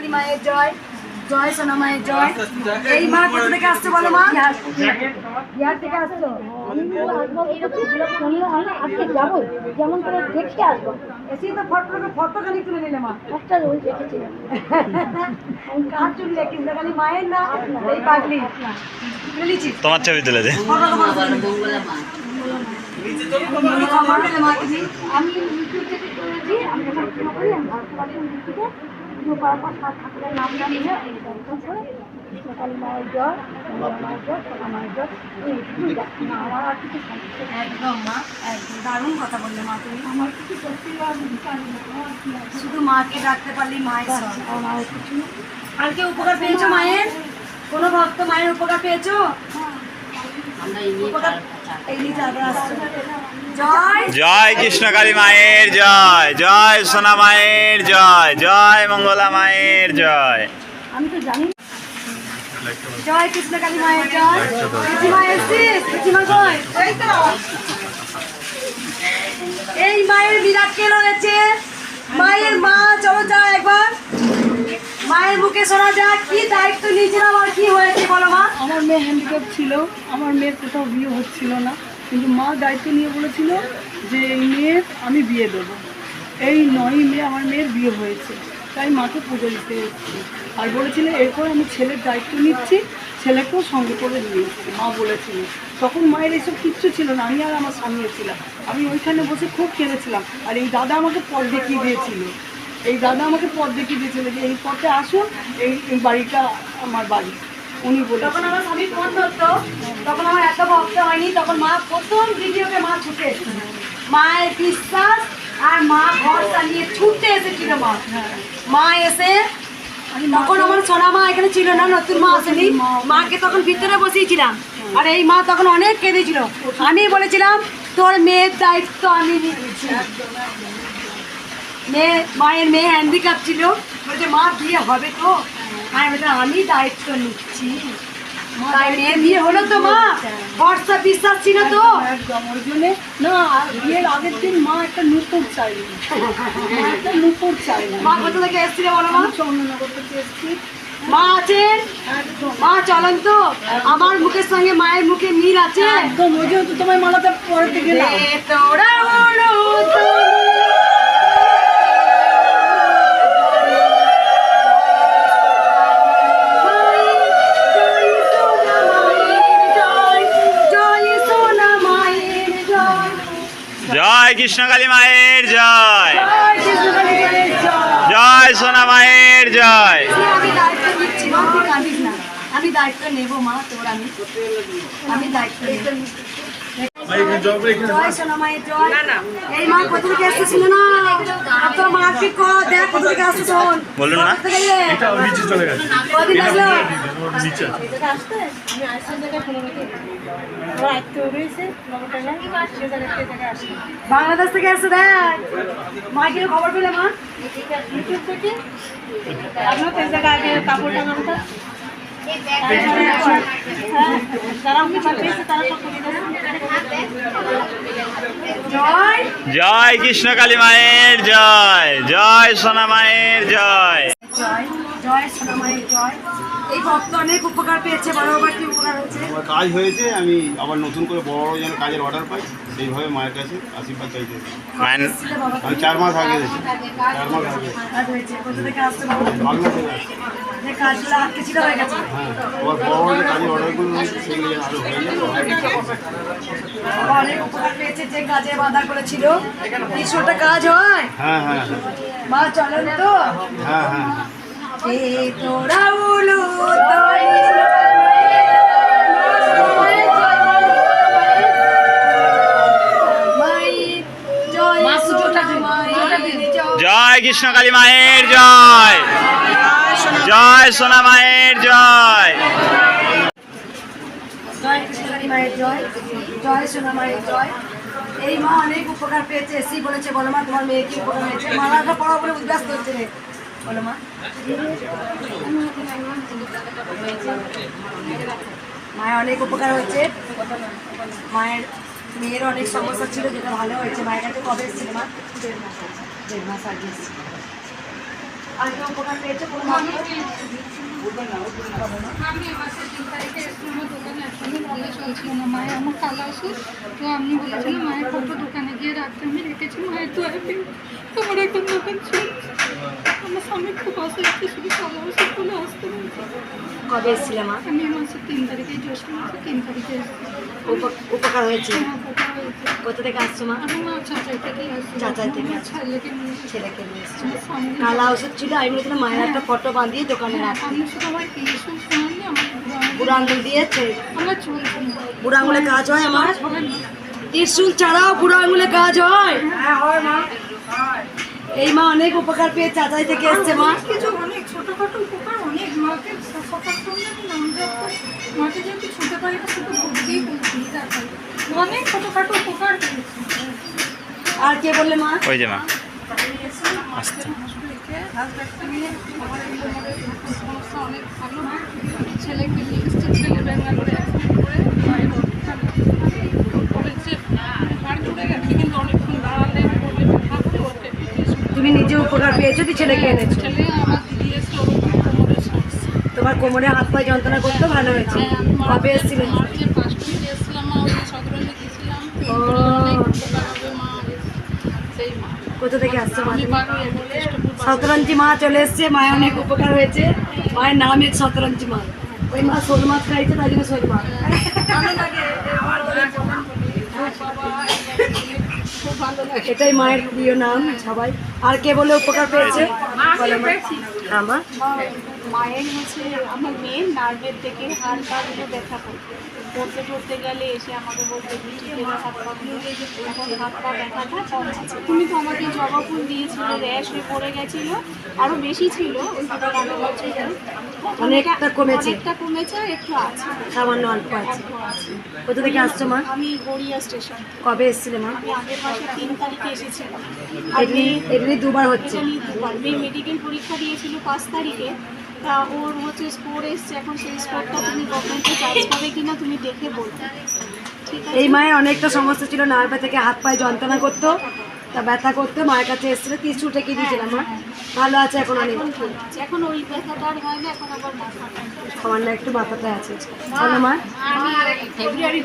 কালী মায়ের জয় জয় সোনা মায়ের জয় এই মা কোথা থেকে আসছে বলো মা বিহার থেকে আসছো আজকে যাব যেমন করে দেখে আসব এসেই তো ফটো তুলে নিলে মা একটা দেখেছিলাম কার মায়ের না এই পাগলি তোমার ছবি তুলেছে ফটো আমি ইউটিউব থেকে করেছি আমি পুজো করার পর সাত ঠাকুরের নাম দর্শন করে কৃষ্ণকালী মায়ের মঙ্গলা মায়ের সোনা মায়ের না আমার আর কিছু একদম মা একদম। দারুণ কথা বললে মা তুমি। আমার কিছু না আমার শুধু মাকে ডাকতে পারলেই মায়ের কিছু আর কেউ উপকার পেয়েছ মায়ের? কোনো ভক্ত মায়ের উপকার পেয়েছ? উপকার জয় কৃষ্ণ কালী মায়ের জয় জয় সোনা মায়ের জয় জয় মঙ্গলা মায়ের জয়। জয় কৃষ্ণ কালী মায়ের জয়। এই মায়ের বিরাট রয়েছে মায়ের মা চলো যা একবার মায়ের মুখে শোনা যাক কি দায়িত্ব নিয়েছিলাম আর কি হয়েছে বলো মা? আমার মেয়ে হ্যান্ডিক্যাপ ছিল, আমার মেয়ের কোথাও বিয়ে হচ্ছিল না। কিন্তু মা দায়িত্ব নিয়ে বলেছিল যে, এই মেয়ের আমি বিয়ে দেবো। এই নয় মেয়ে আমার মেয়ের বিয়ে হয়েছে। তাই মাকে পুজো দিতে এসেছি। আর বলেছিল, এরপর আমি ছেলের দায়িত্ব নিচ্ছি, ছেলেকেও সঙ্গে করে নিয়ে এসেছি। মা বলেছিল। তখন মায়ের এসব কিচ্ছু ছিল না, আমি আর আমার স্বামী ছিলাম। আমি ওইখানে বসে খুব কেঁদেছিলাম আর এই দাদা আমাকে পথ দেখিয়ে দিয়েছিল। এই দাদা আমাকে পথ দেখিয়ে দিয়েছিল যে এই পথে আসুন, এই বাড়িটা আমার বাড়ি। উনি বলে তখন আমার স্বামী ফোন ধরতো, তখন আমার এত ভক্ত হয়নি, তখন মা প্রথম ভিডিওতে মা ছুটে মায়ের বিশ্বাস আর মা ঘর চালিয়ে ছুটতে এসেছিল মা। মা এসে, তখন আমার সোনা মা এখানে ছিল না, নতুন মা আসেনি। মাকে তখন ভিতরে বসিয়েছিলাম। আর এই মা তখন অনেক কেঁদেছিল। আমি বলেছিলাম, তোর মেয়ের দায়িত্ব আমি নিয়েছি। মেয়ে মায়ের মেয়ে হ্যান্ডিক্যাপ ছিল। বলছে মা বিয়ে হবে তো? আমি বললাম আমি দায়িত্ব নিচ্ছি। তাই মেয়ে বিয়ে হলো তো মা। ভরসা বিশ্বাস ছিল তো। একদম ওই জন্যে না বিয়ের আগের দিন মা একটা নুপুর চাইলেন মা একটা নুপুর চাইলেন মা কোথা থেকে এসেছিল বলো মা? আমি চন্দননগর থেকে এসেছি। মা আছেন মা চলেন তো। আমার মুখের সঙ্গে মায়ের মুখে মিল আছে? একদম ওই জন্য তো তোমার মালাটা পড়াতে গেলাম। তোরা হলো জয় কৃষ্ণকালী মায়ের জয়। জয় সোনা মায়ের জয়। আমি দায়িত্ব মা নেব তোর আমি আমি দায়িত্ব বলুন না। থেকে আসি বাংলাদেশ থেকে এসছে দেখ। মা কি খবর পেলে মা? ইউটিউব থেকে? আপনার তো আগে কাপড় হ্যাঁ জয়। কৃষ্ণ কালী মায়ের জয়। জয় সোনা মায়ের জয়। জয় জয় সোনা মায়ের জয়। এই ভক্ত অনেক উপকার পেয়েছে বড় কি উপকার আমার কাজ হয়েছে আমি আবার নতুন করে বড় বড় যেন কাজের অর্ডার পাই সেইভাবে মায়ের কাছে আশীর্বাদ চাইতে মায়ের আমি চার মাস আগে চার মাস আগে। বাংলা? থেকে হয়ে গেছে। আবার বড় বড় যে কাজের অর্ডারগুলো রয়েছে সেগুলো যেন আরও হয়ে যায় অনেক উপকার পেয়েছে যে কাজে বাধা করেছিল। কিছুটা কাজ হয়। হ্যাঁ হ্যাঁ। মা চলেন তো। হ্যাঁ হ্যাঁ। এ তোরা উলু তরি জয় কৃষ্ণকালী মায়ের জয়। জয় সোনা মায়ের জয়। জয় মায়ের জয় জয় সোনা মায়ের জয়। এই মা অনেক উপকার পেয়েছে বলেছে উপকার পড়া মা। মায়ের অনেক উপকার হয়েছে। মায়ের মেয়ের অনেক সমস্যা ছিল যেটা ভালো হয়েছে। মায়ের কাছে কবে এসেছিল মা? দেড় মাস দেড় মাস আগে এসেছিল। আর কেউ উপকার পেয়েছে কোনো আমি মাসের তিন তারিখে এসেছিলাম আমার দোকানে একসঙ্গে ভালো চলছিল না। মায়ের আমার কালা ওষুধ তো আমি বলেছিলাম মায়ের ফটো দোকানে গিয়ে রাখতে। আমি রেখেছি মায়ের তো আমি আমার এখন দোকান চলছে আমার স্বামী খুব অসুস্থ শুধু কালা ওষুধ বলে আসতে বলছে কবে এসেছিলে মা? আমি মাসের তিন তারিখে জ্যৈষ্ঠ মাসের তিন তারিখে উপ- উপকার হয়েছে? কথা থেকে আসছো মা? চাচাই থেকে ছেলেকে নিয়ে এসছো। কালা ওষুধ ছিল আমি বলেছিলাম মায়ের একটা ফটো বাঁধিয়ে দোকানে শুনানি আমার বুড়ো আঙ্গুল দিয়েছে? বুড়ো আঙ্গুলে কাজ হয় আমার? হয় ত্রিশুল ছাড়াও বুড়ো আঙ্গুলে কাজ হয়? এই মা অনেক উপকার পেয়ে চাচাই থেকে এসছে মা। কিছু অনেক ছোটখাটো উপকার অনেক মাকে সকাল আমি নাম জপ করি? মাকে যেহেতু ছুটে পারি না শুধু অনেক ছোটখাটো উপকার পেয়েছি। আর কে বললে মা? ওই যে মা। আস্তে। অনেক ভালো ছেলেকে ব্যাঙ্গালোরে তুমি নিজে উপকার পেয়েছ তুই ছেলেকে এনেছো ছেলে আমার দিদি এসে ওর কোমরের সমস্যা তোমার কোমরে হাত পায়ে যন্ত্রণা করতে ভালো হয়েছে। হ্যাঁ, কবে মা কোথা থেকে আসছো শতরঞ্জি মা চলে এসছে মায়ের অনেক উপকার হয়েছে। মায়ের নাম এক শতরঞ্জি মা। ওই মা শোল মাছ খাইছে তাই জন্য শোল মাছ আমার এটাই মায়ের প্রিয় নাম সবাই। আর কে বলে উপকার পেয়েছে? মা মায়ের হচ্ছে আমার মেয়ের নার্ভের থেকে হাড় পাগুলো ব্যথা করতো পড়তে পড়তে গেলে এসে আমাকে বলতে টিপে হাত পাগুলো এখন হাত পা ব্যথাটা কম তুমি তো আমাকে জবা ফুল দিয়েছিলে র্যাশ হয়ে পড়ে গেছিল আরও বেশি ছিল ওই আগে বছর অনেকটা কমেছে। অনেকটা কমেছে একটু আছে। সামান্য অল্প আছে। কোথা থেকে আসছো মা? আমি গড়িয়া স্টেশন। কবে এসেছিলে মা? আমি আগের মাসে তিন তারিখে এসেছিলাম। এমনি এমনি দুবার হচ্ছে। দুবার মেয়ে মেডিকেল পরীক্ষা দিয়েছিল পাঁচ তারিখে। তা ওর হচ্ছে স্কোর এসছে এখন সেই স্কোরটা তুমি গভর্নমেন্টে চার্জ পাবে কিনা তুমি দেখে আছে? এই মায়ের অনেকটা সমস্যা ছিল নার্ভে থেকে হাত পায়ে যন্ত্রণা করতো তা ব্যথা করতো মায়ের কাছে এসেছিল তিরিশ টেকে দিয়েছিলাম মা। ভালো আছে এখন অনেক। এখন ভালো আছে। এখন ওই ব্যথাটা আর হয় না এখন আবার মাথাটা সামান্য একটু মাথাতে আছে। ভালো মা। ফেব্রুয়ারি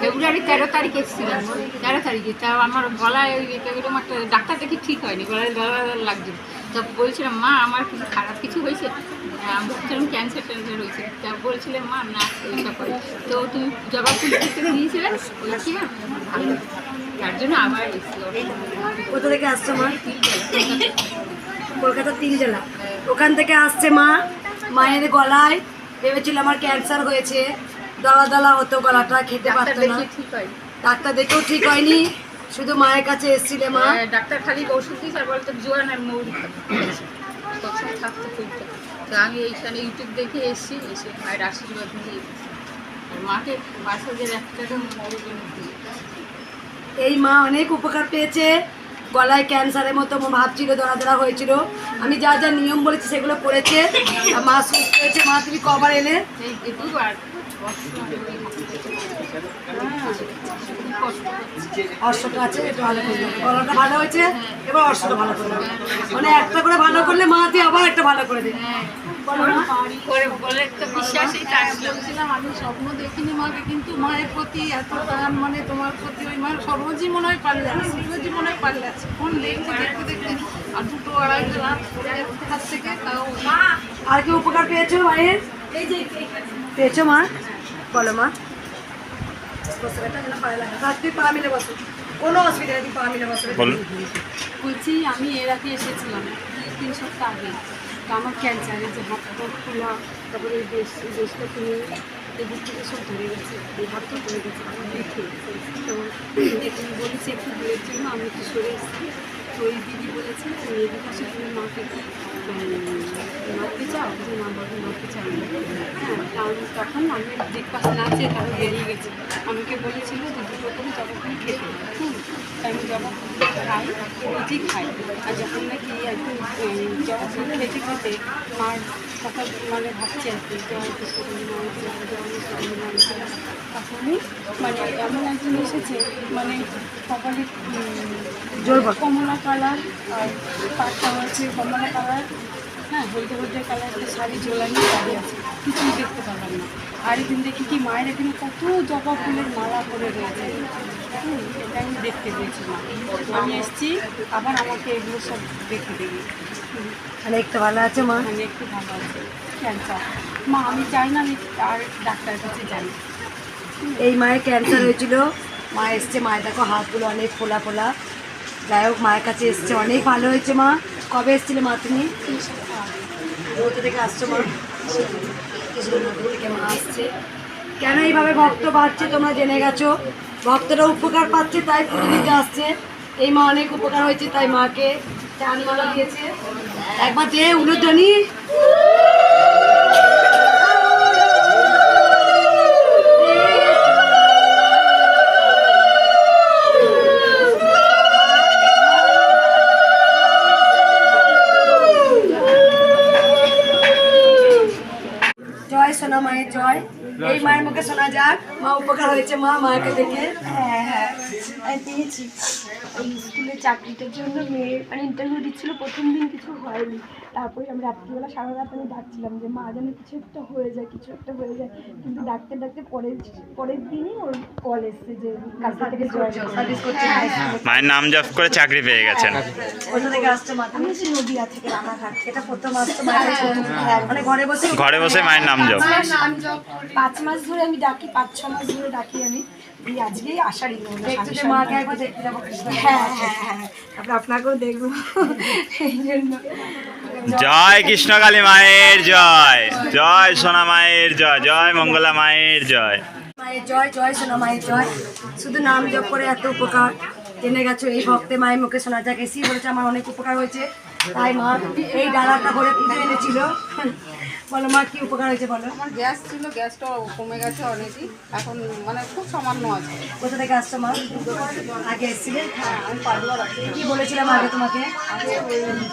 ফেব্রুয়ারি তেরো তারিখ এসেছিলাম তেরো তারিখে তা আমার গলায় ওই একটা ডাক্তার দেখি ঠিক হয়নি? গলায় দলা দলা লাগছে তা বলছিলাম মা আমার কিছু খারাপ কিছু হয়েছে? ভাবছিলাম ক্যান্সার ট্যান্সার হয়েছে। তা বলছিলাম মা না এইসব করে। তো তুমি জবা ফুল দিতে দিয়েছিলে? বলছি না ভালো। তার জন্য আবার এসেছিল কোথা থেকে আসছো মা? কলকাতার তিন জেলা। ওখান থেকে আসছে মা মায়ের গলায় ভেবেছিল আমার ক্যান্সার হয়েছে। দলা দলা হতো গলাটা খেতে পারতো না। ডাক্তার দেখেও ঠিক হয়নি। শুধু মায়ের কাছে এসেছিলে মা? ডাক্তার খালি ওষুধ দিয়েছে আর বলতো জোয়ান আর মৌরি সবসময় থাকতো তো আমি এইখানে ইউটিউব দেখে এসেছি এসে মায়ের আশীর্বাদ নিয়ে আর মাকে পাঁচ হাজার এক টাকা মৌরি এই মা অনেক উপকার পেয়েছে। গলায় ক্যান্সারের মতো ভাবছিল ধরা ধরা হয়েছিল। আমি যা যা নিয়ম বলেছি সেগুলো করেছে। মা সুস্থ হয়েছে। মা তুমি কবার এলে? দুবার। অর্শটা আছে একটু ভালো করে দেবে। গলাটা ভালো হয়েছে এবার অর্শটা ভালো করে দেবে। মানে একটা করে ভালো করলে মা দিয়ে আবার একটা ভালো করে দেবে বলো মা। করে বলে তো বিশ্বাসই থাকল বলছিলাম আমি স্বপ্ন দেখিনি মাকে কিন্তু মায়ের প্রতি এত টান মানে তোমার প্রতি ওই মায়ের সর্বজি মনে হয় পারলে আছে সর্বজি মনে হয় পারলে আছে ফোন দেখতে দেখতে দেখতে আর দুটো রাত হাত থেকে তাও আর কি উপকার পেয়েছ মায়ের পেয়েছ মা বলো মা বসো বেটা, যেন পায়ে লাগে। থাক, তুই পা মিলে বসো। কোনো অসুবিধা নেই তুই পা মিলে বসো। বলুন। বলছি আমি এর আগে এসেছিলাম তিন সপ্তাহ আগে। তো আমার ক্যান্সার এই যে হাত খোলা তারপরে এই দেশ দেশটা তুমি এই দিক থেকে সব ধরে গেছে এই হাতটা ধরে গেছে আমার দেখে তো বলেছি একটু দূরের জন্য আমি একটু সরে এসেছি। ওই দিদি বলেছে তুমি এদিকে আসে তুমি মাকে মারতে চাও? যে মা বলে মারতে চাও না। হ্যাঁ কারণ তখন আমি ব্রেকফাস্ট না চেয়ে তারা বেরিয়ে গেছে। আমাকে বলেছিল যে দুটো করে জবা খেতে হুম তাই আমি জবা খাই রুটি খাই আর যখন নাকি একদম উম, জবা খেতে খেতে মার কথা মানে ভাবছি আর কি তখনই মানে এমন একজন এসেছে মানে কপালে কমলা কালার আর পাটটা হচ্ছে কমলা কালার। হ্যাঁ হলদে হলদে কালার একটা শাড়ি ঝোলানি দাঁড়িয়ে আছে। কিছুই দেখতে পারলাম না। আর একদিন দেখি কি মায়ের এখানে কত জবা ফুলের মালা করে রয়েছে। এটা আমি দেখতে পেয়েছিলাম আমি এসেছি আবার আমাকে এগুলো সব দেখে দেবে। একটু ভালো আছে মা। একটু ভালো আছে। ক্যান্সার। মা আমি চাই না আমি আর ডাক্তারের কাছে যাই। এই মায়ের ক্যান্সার হয়েছিল। মা এসছে মায়ের দেখো হাতগুলো অনেক ফোলা ফোলা। যাই হোক, মায়ের কাছে এসছে। অনেক ভালো হয়েছে মা। কবে এসেছিলে মা তুমি? আসছো কেন এইভাবে ভক্ত বাড়ছে তোমরা জেনে গেছো? ভক্তরা উপকার পাচ্ছে, তাই দিতে আসছে। এই মা অনেক উপকার হয়েছে, তাই মাকে চান মালা দিয়েছে। একবার যে উলুধ্বনি। সোনা মায়ের জয়। এই মায়ের মুখে শোনা যাক, মা উপকার হয়েছে মা, মাকে দেখে। হ্যাঁ হ্যাঁ। আমি ওই স্কুলে চাকরিটার জন্য মেয়ে মানে ইন্টারভিউ দিচ্ছিল প্রথম দিন কিছু হয়নি। তারপরে আমি রাত্রিবেলা সারা রাত আমি ডাকছিলাম যে মা যেন কিছু একটা হয়ে যায় কিছু একটা হয়ে যায়। কিন্তু ডাকতে ডাকতে পরের পরের দিনই ওর কল এসছে যে কালকে থেকে জয়েন সার্ভিস করছে মায়ের নাম জপ করে চাকরি পেয়ে গেছেন। আমি নদিয়া থেকে রানাঘাট। এটা প্রথম হ্যাঁ, মানে ঘরে বসে ঘরে বসে মায়ের নাম জপ। পাঁচ মাস ধরে আমি ডাকি পাঁচ ছ মাস ধরে ডাকি আমি। এই আজকেই কৃষ্ণ হ্যাঁ হ্যাঁ হ্যাঁ তারপরে আপনাকেও দেখব। এই জন্য। জয় কৃষ্ণকালী মায়ের জয় জয় সোনা মায়ের জয় জয় মঙ্গলা মায়ের জয়। মায়ের জয় জয় সোনা মায়ের জয়। শুধু নাম জপ করে এত উপকার। জেনে গেছো এই ভক্তে মায়ের মুখে শোনা যাক এসি বলেছে আমার অনেক উপকার হয়েছে। তাই মা এই ডালাটা ভরে পুজো এনেছিল। বলো মা কি উপকার হয়েছে বলো? আমার গ্যাস ছিল গ্যাসটা কমে গেছে অনেকই এখন মানে খুব সামান্য আছে। কোথা থেকে আসছো মা? আগে এসেছিলে? কি বলেছিলাম আগে তোমাকে?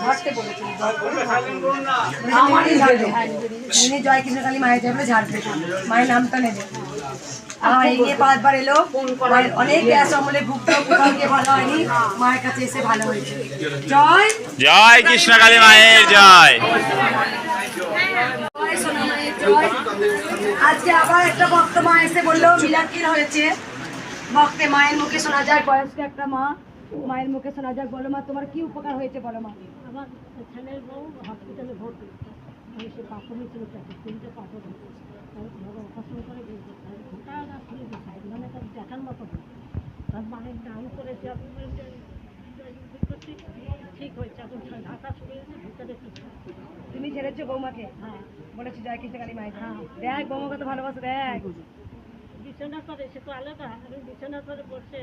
ঘরতে বলেছিল আমারই ঝাড়বে যিনি জয় কৃষ্ণকালী মায়ের যাবে ঝাড়বে মায়ের নামটা নেবে। আমার এই নিয়ে পাঁচবার এলো। অনেক গ্যাস অমলে ভুগতে কোথাও গিয়ে ভালো হয়নি। মায়ের কাছে এসে ভালো হয়েছে। জয়। জয় কৃষ্ণকালী মায়ের জয় জয় সোনা মায়ের জয় আজকে আবার একটা ভক্ত মা এসে বলল মিলাকিল হয়েছে। ভক্তে মায়ের মুখে শোনা যায় বয়স্ক একটা মা। মায়ের মুখে শোনা যায় বলো মা তোমার কি উপকার হয়েছে বলো মা? আমার ছেলের বউ হসপিটালে ভর্তি। আমি সে পাথর হয়েছিল তিনটে পাথর হয়েছে অপারেশন করে গোটা গাছ ফুলে গেছে মানে তার দেখার মতো তার মায়ের নাম করেছে ঠিক হয়েছে। এখন ঢাকা গেছে ভিতরে তুমি ছেড়েছো বৌমাকে? হ্যাঁ। বলেছি জয় কৃষ্ণকালী মায়ের দেখ বৌমা কত ভালোবাসে দেখ। বিছানা করে সে তো আলাদা আমি বিছানা করে বসে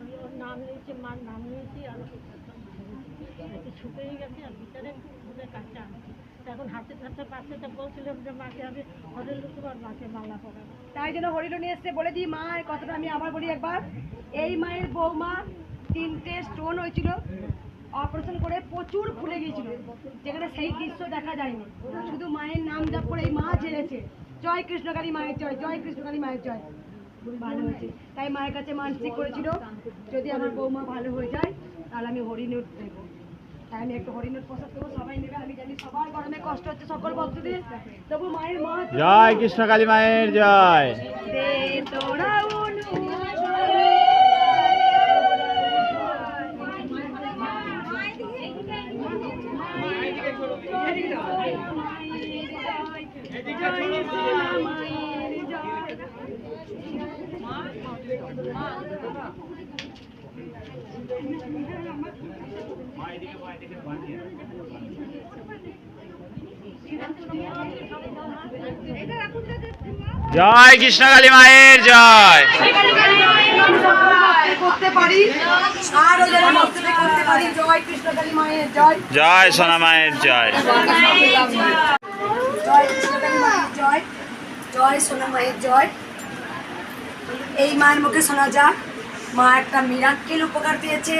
আমি ওর নাম নিয়েছি মার নাম নিয়েছি শুকিয়ে গেছে আর কাঁচা এখন হাতে হাতে পাশে তো বলছিলাম যে মাকে আমি মালা তাই জন্য হরিণ নিয়ে এসছে বলে দিই মা কথাটা আমি আবার বলি একবার। এই মায়ের বৌমা তিনটে স্টোন হয়েছিল। অপারেশন করে প্রচুর ফুলে গিয়েছিল। যেখানে সেই দৃশ্য দেখা যায়নি। শুধু মায়ের নাম জপ করে এই মা ছেড়েছে জয় কৃষ্ণকালী মায়ের জয় জয় কৃষ্ণকালী মায়ের জয়। ভালো হয়েছে। তাই মায়ের কাছে মানসিক করেছিল যদি আমার বৌমা ভালো হয়ে যায় তাহলে আমি হরিণের দেবো। তাই আমি একটু হরিণের প্রসাদ দেবো সবাই নেবে। আমি জানি সবার গরমে কষ্ট হচ্ছে সকল ভক্তদের। তবু মায়ের মা জয় কৃষ্ণকালী মায়ের জয়। তোরা জয় কৃষ্ণকালী মায়ের জয় করতে পারি আরও যেন ভক্তদের করতে জয় কৃষ্ণকালী মায়ের জয়। জয় সোনা মায়ের জয় জয় সোনা মায়ের জয়। এই মায়ের মুখে শোনা যাক। মা একটা মিরাক্কেল উপকার পেয়েছে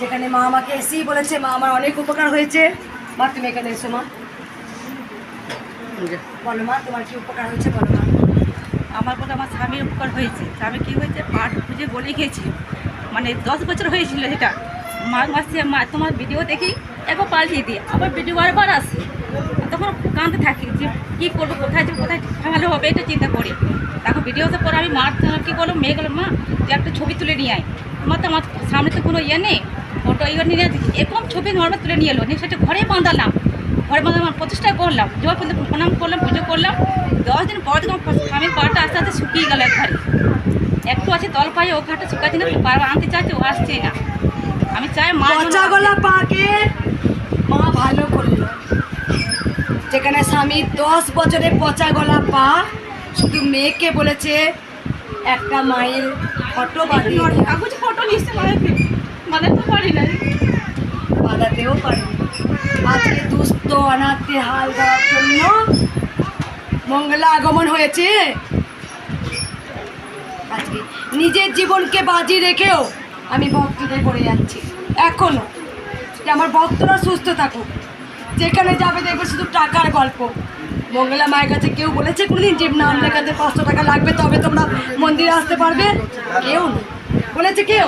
যেখানে মা আমাকে এসেই বলেছে মা আমার অনেক উপকার হয়েছে। মা তুমি এখানে এসো মা। বলো মা তোমার কি উপকার হয়েছে বলো মা। আমার কথা আমার স্বামীর উপকার হয়েছে। স্বামী কী হয়েছে? পাট খুঁজে গলে গিয়েছিল মানে দশ বছর হয়েছিল সেটা মাঘ মাসে মা তোমার ভিডিও দেখি একবার পাল্টিয়ে দিই। আবার ভিডিও বারবার আসে। তখন কাঁদতে থাকি যে কী করব কোথায় যাব কোথায় ভালো হবে এটা চিন্তা করি। তারপর ভিডিওতে পরে আমি মার কী বলো মেয়ে গেলো মা যে একটা ছবি তুলে নিয়ে আয়। মা তো আমার সামনে তো কোনো ইয়ে নেই ফটো ইয়ে নিয়ে এরকম ছবি নর্মাল তুলে নিয়ে এলো নিয়ে সেটা ঘরে বাঁধালাম। ঘরে বাঁধা আমার প্রতিষ্ঠা করলাম জয় পর্যন্ত প্রণাম করলাম পুজো করলাম। দশ দিন পর দিন আমার স্বামীর পাটা আস্তে আস্তে শুকিয়ে গেল একবারে। একটু আছে তল পায়ে ও ঘাটটা শুকাচ্ছে না আনতে চাচ্ছে ও আসছে না। আমি চাই মা গলা পাকে মা ভালো করল স্বামী দশ বছরে পচা গলা পা শুধু মেয়েকে বলেছে একটা মায়ের ফটো দে। ফটো নিচ্ছে মানে তো পারি না বাঁধাতেও পারে আজকে দুস্থ অনাথে হাল দেওয়ার জন্য মঙ্গলা আগমন হয়েছে। আজকে নিজের জীবনকে বাজি রেখেও আমি ভক্তদের করে যাচ্ছি। এখনও। যে আমার ভক্তরা সুস্থ থাকুক। যেখানে যাবে দেখবে শুধু টাকার গল্প। মঙ্গলা মায়ের কাছে কেউ বলেছে কোনদিন যে নাম লেখাতে পাঁচশো টাকা লাগবে, তবে তোমরা মন্দিরে আসতে পারবে। কেউ বলেছে কেউ।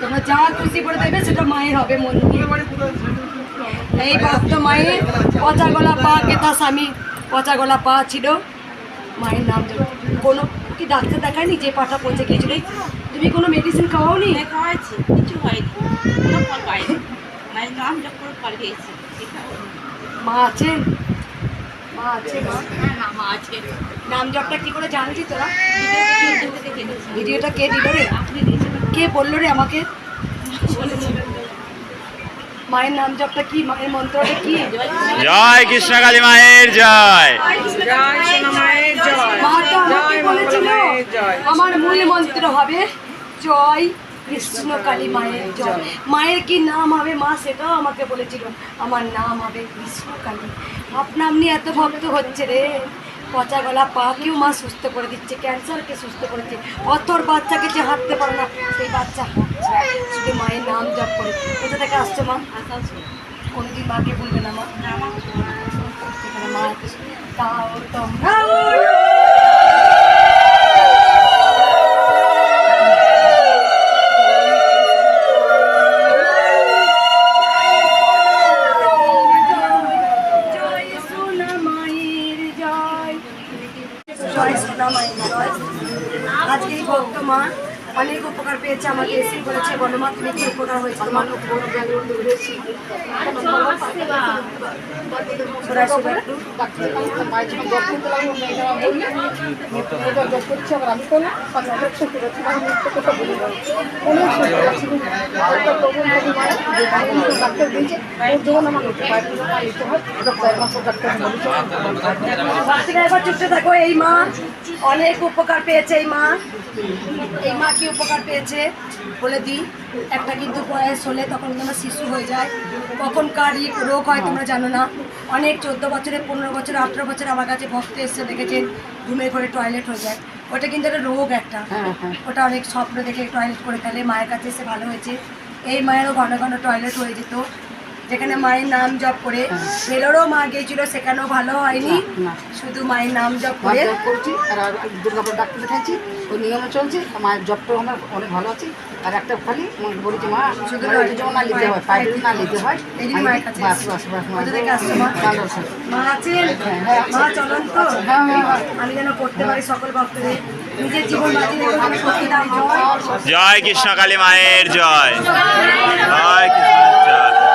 তোমরা যা খুশি করে দেবে, সেটা মায়ের হবে মন্দির। এই ভক্ত মায়ের পচা গলা পা কেতা স্বামী পচা গলা পা ছিল। মায়ের নাম। কোনো কি ডাক্তার দেখায়নি যে পাটা পচে গিয়েছিল? তুমি কোনো মেডিসিন খাওয়াওনি? মেয়ে খাওয়াইছি, কিছু হয়নি মায়ের নাম যখন পেয়েছি মা আছেন মা আছে মা। না মা আছে নাম জপটা কি করে জানলি তোরা? ভিডিওটা কে দিল রে? কে বলল রে আমাকে? মায়ের নাম জপটা কি? মায়ের মন্ত্রটা কি? জয় কৃষ্ণকালী মায়ের জয়। মা তো আমাকে বলেছিল আমার মূল মন্ত্র হবে জয় কৃষ্ণ কালী মায়ের জয়। মায়ের কি নাম হবে? মা সেটাও আমাকে বলেছিল। আমার নাম হবে কৃষ্ণ কালী। আপনা আপনি এত ভক্ত হচ্ছে রে। পচা গলা পাকেও মা সুস্থ করে দিচ্ছে, ক্যান্সারকে সুস্থ করেছে অতর বাচ্চাকে যে হাঁটতে পারে না, সেই বাচ্চা হাঁটছে। শুধু মায়ের নাম জপ করে। কোথা থেকে আসছে মা? কোনোদিন মাকে বলবে না মা মা। তাও তোমরা আমাকে এসে বলেছে বলো মা তুমি উপকার হয়েছে থাকো এই মা অনেক উপকার পেয়েছে এই মা এই মা কি উপকার পেয়েছে বলে দিই একটা কিন্তু বয়স হলে তখন তোমরা শিশু হয়ে যায় কখন কার রোগ হয় তোমরা জানো না অনেক চোদ্দ বছরে পনেরো বছর আঠেরো বছর আমার কাছে ভক্ত এসে দেখেছেন রুমে করে টয়লেট হয়ে যায়। ওটা কিন্তু একটা রোগ একটা। ওটা অনেক স্বপ্ন দেখে টয়লেট করে ফেলে মায়ের কাছে এসে ভালো হয়েছে। এই মায়েরও ঘন ঘন টয়লেট হয়ে যেত। যেখানে মায়ের নাম জপ করে। বেলোরও মা গিয়েছিল সেখানেও ভালো হয়নি। শুধু মায়ের নাম জপ করে। করছি আর দুর্গাপুর ডাক্তার দেখাচ্ছি ওই নিয়মে চলছে মায়ের জবটাও আমার অনেক ভালো আছে। আর একটা খালি বলেছি মা শুধু যেমন না নিতে হয় পাইপ না নিতে হয় এদিকে মায়ের কাছে বাস এসো। বাস বাস মা। কোথা থেকে আসছো মা? ভালো আছে মা আছেন? মা চলন তো আমি যেন করতে পারি সকল ভক্তদের। নিজের জীবন বাজি রেখে আমি করতে জয়। জয় কৃষ্ণকালী মায়ের জয়। জয় কৃষ্ণ জয়।